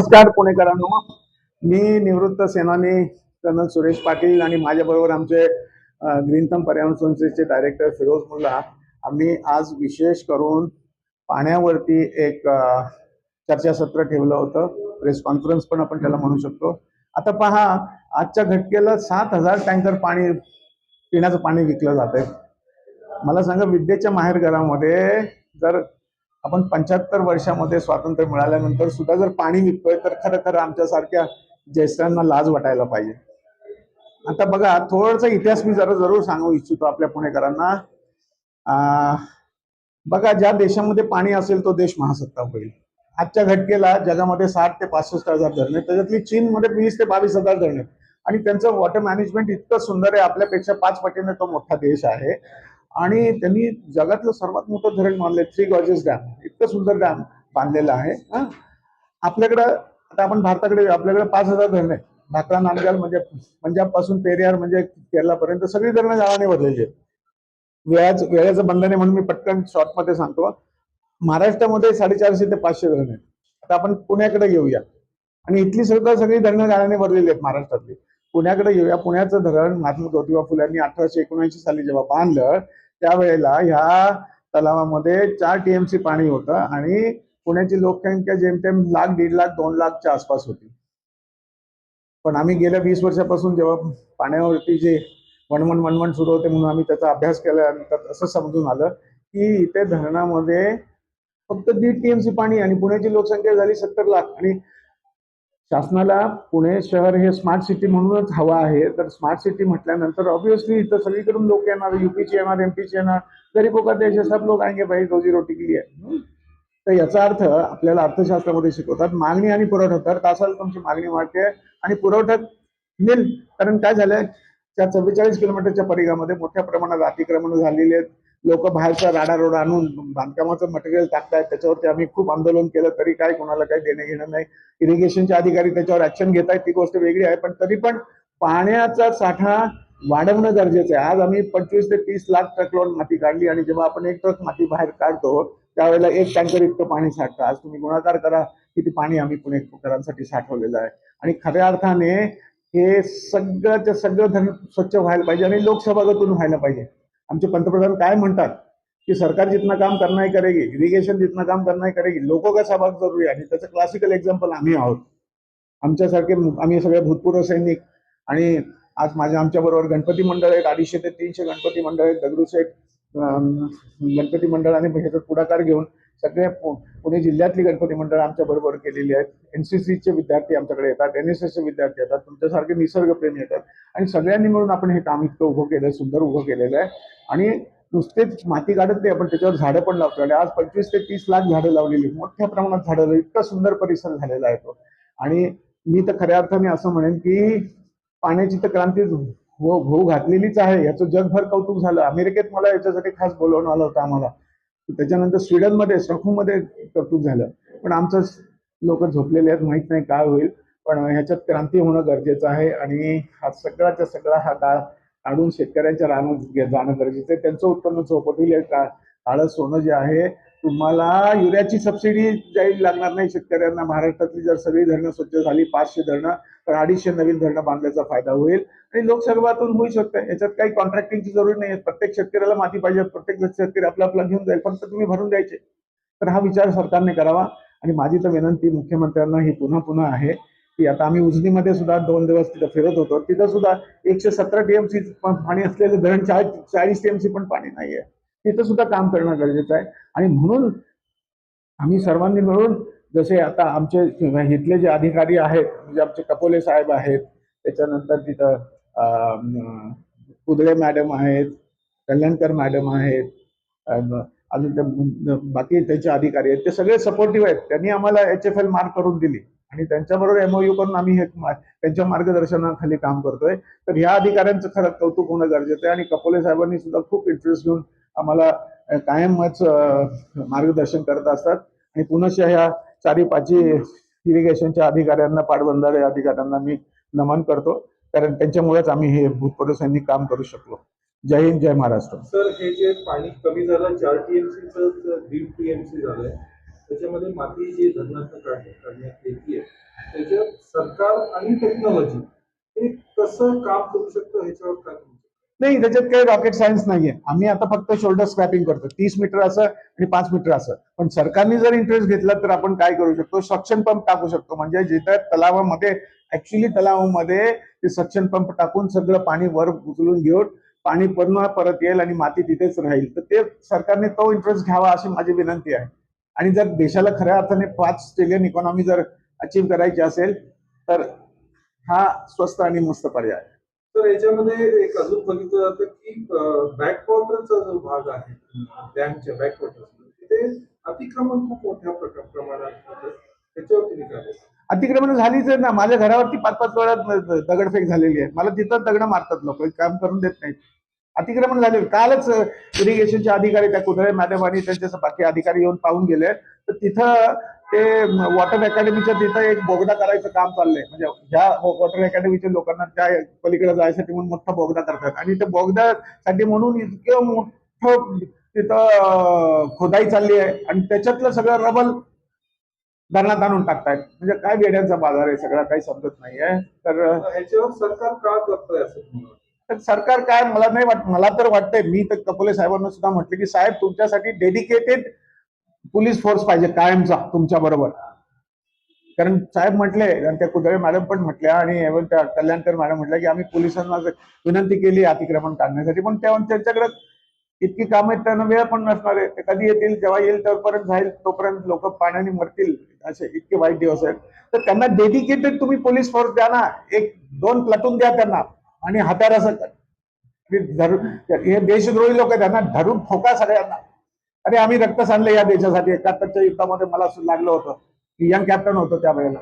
नमस्कार पुणेकरांनो. मी निवृत्त सेनानी कर्नल सुरेश पाटील आणि माझ्याबरोबर आमचे ग्रीनथम पर्यावरण संस्थेचे डायरेक्टर फिरोज मुल्ला. आम्ही आज विशेष करून पाण्यावरती एक चर्चासत्र ठेवलं होतं. प्रेस कॉन्फरन्स पण आपण त्याला म्हणू शकतो. आता पहा आजच्या घटकेला सात हजार टँकर पाणी पिण्याचं पाणी विकलं जात आहे मला सांगा विद्येच्या माहेरघरामध्ये जर आपण पंच्याहत्तर वर्षामध्ये स्वातंत्र्य मिळाल्यानंतर सुद्धा जर पाणी विकतोय तर खरं खरं आमच्यासारख्या ज्येष्ठांना लाज वाटायला पाहिजे आता बघा थोडासा इतिहास मी जरा जरूर सांगू इच्छितो आपल्या पुणेकरांना बघा ज्या देशामध्ये पाणी असेल तो देश महासत्ता होईल आजच्या घटकेला जगामध्ये साठ ते पासष्ट हजार धरणे आहेत. त्याच्यातली चीनमध्ये वीस ते बावीस हजार धरणे आहेत. आणि त्यांचं वॉटर मॅनेजमेंट इतकं सुंदर आहे आपल्यापेक्षा पाच पटीने तो मोठा देश आहे आणि त्यांनी जगातलं सर्वात मोठं धरण मानले थ्री गॉजेस डॅम इतकं सुंदर डॅम बांधलेलं आहे हा. आपल्याकडं आता आपण भारताकडे आपल्याकडे पाच हजार धरणं आहेत. भाकरा नांदगाल म्हणजे पंजाबपासून पेरियार म्हणजे केरलापर्यंत सगळी धरणं गावाने भरलेली आहेत. वेळाच वेळेचं बंधन आहे म्हणून मी पटकन शॉर्टमध्ये सांगतो. महाराष्ट्रामध्ये साडेचारशे ते पाचशे धरणं आहेत. आता आपण पुण्याकडे घेऊया. आणि इथली सुद्धा सगळी धरणं गाण्याने भरलेली आहेत महाराष्ट्रातली. पुण्याकडे घेऊया पुण्याचं धरण महात्मा ज्योतिबा फुल्यांनी अठराशे एकोणऐंशी साली जेव्हा बांधलं त्यावेळेला ह्या तलावामध्ये चार टीएमसी पाणी होतं आणि पुण्याची लोकसंख्या जेमतेम लाख दीड लाख दोन लाखच्या आसपास होती. पण आम्ही गेल्या वीस वर्षापासून जेव्हा पाण्यावरती जे वणवण वणवण सुरू होते म्हणून आम्ही त्याचा अभ्यास केल्यानंतर असं समजून आलं की इथे धरणामध्ये फक्त दीड टीएमसी पाणी आणि पुण्याची लोकसंख्या झाली सत्तर लाख आणि शासनाला पुणे शहर हे स्मार्ट सिटी म्हणूनच हवं आहे. तर स्मार्ट सिटी म्हटल्यानंतर ऑब्विसली इथं सगळीकडून लोक येणार युपीचे येणार एमपीचे येणार. गरीब लोक देश सब लोक आणि भाई रोजी रोटी केली आहे. तर याचा अर्थ आपल्याला अर्थशास्त्रामध्ये शिकवतात मागणी आणि पुरवठा. तर तासाला तुमची मागणी वाढते आणि पुरवठा मिल कारण काय झालंय? त्या चव्वेचाळीस किलोमीटरच्या परिघामध्ये मोठ्या प्रमाणात अतिक्रमण झालेली आहेत. लोक बाहेरचा राडा रोड आणून बांधकामाचं मटेरियल टाकतायत. त्याच्यावरती आम्ही खूप आंदोलन केलं तरी काय कोणाला काही देणं घेणं नाही. इरिगेशनचे अधिकारी त्याच्यावर ऍक्शन घेत आहेत ती गोष्ट वेगळी आहे. पण तरी पण पाण्याचा साठा वाढवणं गरजेचं आहे. आज आम्ही पंचवीस ते तीस लाख ट्रक लावून माती काढली आणि जेव्हा आपण एक ट्रक माती बाहेर काढतो त्यावेळेला एक टँकर इतकं पाणी साठतं. आज तुम्ही गुणाकार करा किती पाणी आम्ही पुणेकरांसाठी साठवलेलं आहे. आणि खऱ्या अर्थाने हे सगळं सगळं धरण स्वच्छ व्हायला पाहिजे आणि लोकसभागतून व्हायला पाहिजे. आमचे पंतप्रधान काय म्हणतात की सरकार जितना काम करना ही करेगी इरिगेशन जितना काम करना ही करेगी लोकों का सहभाग जरुरी आहे. आणि त्याचं क्लासिकल एक्झाम्पल आम्ही आहोत. आमच्यासारखे आम्ही सगळे भूतपूर्व सैनिक आणि आज माझ्या आमच्याबरोबर गणपती मंडळ आहेत अडीचशे ते तीनशे गणपती मंडळ आहेत दगडूशेठ गणपती मंडळ आणि ह्याचा पुढाकार घेऊन सगळे पु- पुणे जिल्ह्यातली गणपती मंडळ आमच्या बरोबर केलेली आहेत. एनसीसीचे विद्यार्थी आमच्याकडे येतात एन एस चे विद्यार्थी येतात तुमच्यासारखे निसर्गप्रेमी येतात. आणि सगळ्यांनी मिळून आपण हे काम इतकं उभं केलं सुंदर उभं केलेलं आहे. आणि नुसतेच माती काढत नाही आपण त्याच्यावर झाडं पण लावतो आणि आज पंचवीस ते तीस लाख झाडं लावलेली मोठ्या प्रमाणात झाडं इतका सुंदर परिसर झालेला आहे तो. आणि मी तर खऱ्या अर्थाने असं म्हणेन की पाण्याची तर क्रांती हो होऊ घातलेलीच आहे. याचं जगभर कौतुक झालं. अमेरिकेत मला याच्यासाठी खास बोलवून आलं होतं आम्हाला. त्याच्यानंतर स्वीडनमध्ये स्टॉकहोममध्ये तरतूद झालं. पण आमचं लोक झोपलेले आहेत माहीत नाही काय होईल. पण ह्याच्यात क्रांती होणं गरजेचं आहे आणि हा सगळाच्या सगळा हा काळ काढून शेतकऱ्यांच्या राहणं जाणं गरजेचं आहे. त्यांचं उत्पन्न चौपट होईल का काळं सोनं जे आहे तुम्हाला युरियाची सबसिडी जाईल लागणार नाही शेतकऱ्यांना. महाराष्ट्रातली जर सगळी धरणं स्वच्छ झाली पाचशे धरणं तर अडीचशे नवीन धरणं बांधल्याचा फायदा होईल. आणि लोकसहभागातून होऊ शकतं. याच्यात काही कॉन्ट्रॅक्टिंगची जरुरी नाही प्रत्येक शेतकऱ्याला माती पाहिजे प्रत्येक शेतकरी आपला आपला घेऊन जाईल फक्त तुम्ही भरून द्यायचे. तर हा विचार सरकारने करावा. आणि माझी तर विनंती मुख्यमंत्र्यांना ही पुन्हा पुन्हा आहे की आता आम्ही उजनीमध्ये सुद्धा दोन दिवस तिथं फिरत होतो. तिथं सुद्धा एकशे सतरा टीएमसी पाणी असलेलं धरण चाळीस चाळीस टीएमसी पण पाणी नाहीये. तिथं सुद्धा काम करणं गरजेचं आहे. आणि म्हणून आम्ही सर्वांनी मिळून जसे आता आमचे इथले जे अधिकारी आहेत म्हणजे आमचे कपोले साहेब आहेत त्याच्यानंतर तिथं कुदळे मॅडम आहेत कल्याणकर मॅडम आहेत अजून ते बाकी त्यांचे अधिकारी आहेत ते सगळे सपोर्टिव्ह आहेत. त्यांनी आम्हाला एच एफ एल मार्क करून दिली. आणि त्यांच्याबरोबर एमओयू करून आम्ही हे त्यांच्या मार्गदर्शनाखाली काम करतोय. तर ह्या अधिकाऱ्यांचं खरं कौतुक होणं गरजेचं आहे. आणि कपोले साहेबांनी सुद्धा खूप इंटरेस्ट घेऊन आम्हाला कायमच मार्गदर्शन करत असतात. आणि पुनश्च ह्या चारी पाची इरिगेशनच्या अधिकाऱ्यांना पाटबंधारे अधिकाऱ्यांना मी नमन करतो. कारण त्यांच्यामुळेच आम्ही हे भूतपूर्व सैनिक काम करू शकलो. जय हिंद जय महाराष्ट्र. सर हे जे पाणी कमी झालं चार टीएमसीचं दीड टीएमसी झालंय. त्याच्यामध्ये माती जी धरणातून काढण्यात येते त्याच्यात सरकार आणि टेक्नॉलॉजी हे कसं काम करू शकतं ह्याच्यावर काय नाही त्याच्यात काही रॉकेट सायन्स नाहीये. आम्ही आता फक्त शोल्डर स्क्रॅपिंग करतो. तीस मीटर असं आणि पाच मीटर असं. पण सरकारने जर इंटरेस्ट घेतला तर आपण काय करू शकतो? सक्शन पंप टाकू शकतो. म्हणजे जिथं तलावामध्ये ऍक्च्युली तलावामध्ये ते सक्शन पंप टाकून सगळं पाणी वर उचलून घेऊन पाणी पुन्हा परत येईल आणि माती तिथेच राहील. तर ते सरकारने तो इंटरेस्ट घ्यावा अशी माझी विनंती आहे. आणि जर देशाला खऱ्या अर्थाने पाच ट्रिलियन इकॉनॉमी जर अचीव्ह करायची असेल तर हा स्वस्त आणि मस्त पर्याय आहे. तर याच्यामध्ये एक अजून बघितलं जातं की बॅकवॉटरचा जो भाग आहे डॅमच्या बॅकवॉटर तिथे अतिक्रमण खूप मोठ्या प्रमाणात होतं. त्याच्यावर अतिक्रमण झालीच आहे ना माझ्या घरावरती पाच पाच वेळा दगडफेक झालेली आहे. मला तिथं दगड मारतात लोक काम करून देत नाहीत. अतिक्रमण झाले. कालच इरिगेशनचे अधिकारी त्या कुदळे मॅडम आणि त्यांचे बाकी अधिकारी येऊन पाहून गेले. तिथं ते वॉटर अकॅडमीच्या तिथं एक बोगदा करायचं काम चाललंय. म्हणजे ज्या वॉटर अकॅडमीच्या लोकांना त्या पलीकडे जायसाठी म्हणून मोठा बोगदा करतात. आणि त्या बोगद्यासाठी म्हणून इतकं मोठं तिथं खोदाई चालली आहे. आणि त्याच्यातलं सगळं रबल धरणात आणून टाकतायत. म्हणजे काय वेड्यांचा बाजार आहे सगळा काही समजत नाहीये. तर अं, ह्याच्यावर सरकार का करतंय असं? तर सरकार काय मला नाही वाट मला तर वाटतंय मी तर कपोले साहेबांना सुद्धा म्हटलं की साहेब तुमच्यासाठी डेडिकेटेड पोलीस फोर्स पाहिजे कायमचा तुमच्या बरोबर. कारण साहेब म्हटले आणि त्या कुदळे मॅडम पण म्हटल्या आणि even त्या कल्याणकर मॅडम म्हटल्या की आम्ही पोलिसांना विनंती केली अतिक्रमण काढण्यासाठी पण तेव्हा त्यांच्याकडे इतकी कामं आहेत त्यांना वेळ पण नसणार आहे. ते कधी येतील जेव्हा येईल तोपर्यंत जाईल तोपर्यंत लोक पाण्याने मरतील. असे इतके वाईट दिवस आहेत. तर त्यांना डेडिकेटेड तुम्ही पोलीस फोर्स द्या ना. एक दोन प्लाटून द्या त्यांना आणि हातार असं धरून हे देशद्रोही लोक आहेत त्यांना धरून ठोका सगळ्यांना. अरे आम्ही रक्त सांडले या देशासाठी. एकाहत्तरच्या युद्धामध्ये मला लागलं होतं. मी यंग कॅप्टन होतो त्यावेळेला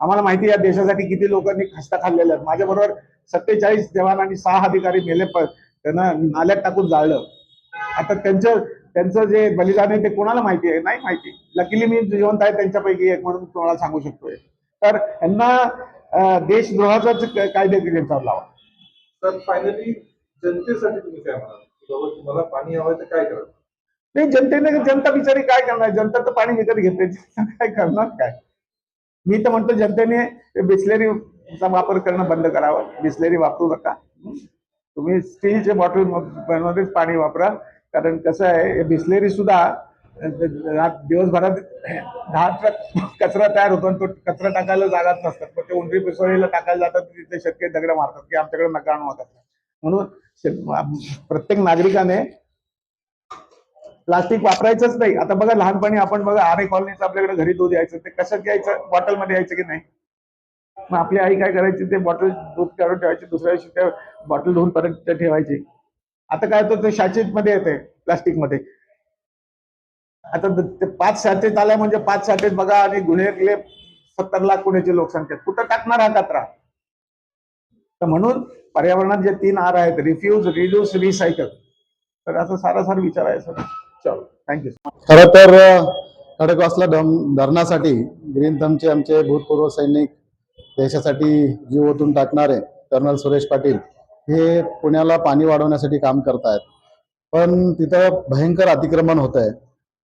आम्हाला माहिती या देशासाठी किती लोकांनी खस्ता खाल्लेल्या आहेत. माझ्याबरोबर सत्तेचाळीस जवान आणि सहा अधिकारी मेले पण त्यांना नाल्यात टाकून जाळलं. आता त्यांचं त्यांचं जे बलिदान आहे ते कोणाला माहिती आहे? नाही माहिती. लकीली मी जिवंत आहे त्यांच्यापैकी एक म्हणून तुम्हाला सांगू शकतोय. तर यांना देशद्रोहाचाच कायदे लावा. तर फायनली जनतेसाठी तुम्ही काय म्हणाल? तुम्हाला पाणी हवं तर काय करायचं? नाही जनतेने जनता बिचारी काय करणार? जनता तर पाणी विकत घेते. काय करणार काय? मी तर म्हणतो जनतेने बिस्लेरीचा वापर करणं बंद करावं. बिस्लेरी वापरू नका. तुम्ही स्टीलच्या बॉटल मध्येच पाणी वापरा. कारण कसं आहे बिस्लेरी सुद्धा रात- दिवसभरात दहा ट्रक कचरा तयार होतो आणि तो कचरा टाकायला जागाच नसतात. पण ते उंडरी पिसोळीला टाकायला जातात तिथे शेतकरी दगड मारतात की आमच्याकडे नका होतात म्हणून प्रत्येक नागरिकाने प्लास्टिक वापरायचंच नाही. आता बघा लहानपणी आपण बघा आरे कॉलनीचं आपल्याकडे घरी दूध यायचं ते कसं घ्यायचं बॉटलमध्ये यायचं की नाही? मग आपली आई काय करायची ते बॉटल दूध काढून ठेवायची दुसऱ्या दिवशी त्या बॉटल धुवून परत ठेवायची. आता काय होतं ते शाचेत मध्ये येते प्लास्टिकमध्ये आता ते पाच शाचेत आल्या म्हणजे पाच शाचेत बघा आणि गुन्हेगारले सत्तर लाख पुण्याची लोकसंख्या कुठं टाकणार हा कचरा? तर म्हणून पर्यावरणात जे तीन आर आहेत रिफ्यूज रिड्यूस रिसायकल तर असं सारासार विचार आहे सर. थँक्यू खरं तर खडकवासला धम धरणासाठी ग्रीन थमचे आमचे भूतपूर्व सैनिक देशासाठी जीव ओतून टाकणारे कर्नल सुरेश पाटील हे पुण्याला पाणी वाढवण्यासाठी काम करतायत. पण तिथं भयंकर अतिक्रमण होत आहे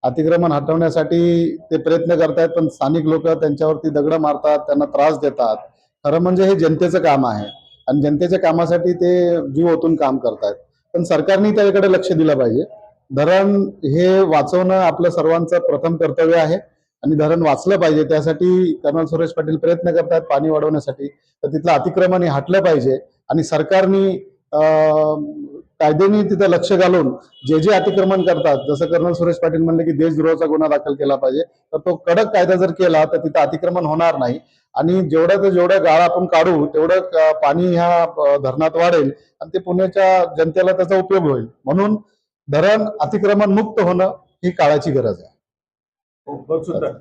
अतिक्रमण हटवण्यासाठी ते प्रयत्न करतायत पण स्थानिक लोक त्यांच्यावरती दगड मारतात त्यांना त्रास देतात. खरं म्हणजे हे जनतेचं काम आहे. आणि जनतेच्या कामासाठी ते जीव ओतून काम करतायत. पण सरकारने त्याच्याकडे लक्ष दिलं पाहिजे. धरण हे वाचवणं आपलं सर्वांचं प्रथम कर्तव्य आहे आणि धरण वाचलं पाहिजे. त्यासाठी कर्नल सुरेश पाटील प्रयत्न करतात पाणी वाढवण्यासाठी. तर तिथलं अतिक्रमण हे हटलं पाहिजे आणि सरकारनी कायद्याने तिथं लक्ष घालून जे जे अतिक्रमण करतात जसं कर्नल सुरेश पाटील म्हणले की देशद्रोहाचा गुन्हा दाखल केला पाहिजे तर तो कडक कायदा जर केला तर तिथं अतिक्रमण होणार नाही. आणि जेवढं तर जेवढं गाळ आपण काढू तेवढं पाणी ह्या धरणात वाढेल आणि ते पुण्याच्या जनतेला त्याचा उपयोग होईल. म्हणून धरण अतिक्रमण मुक्त होणं ही काळाची गरज आहे. हो, बहुत सुंदर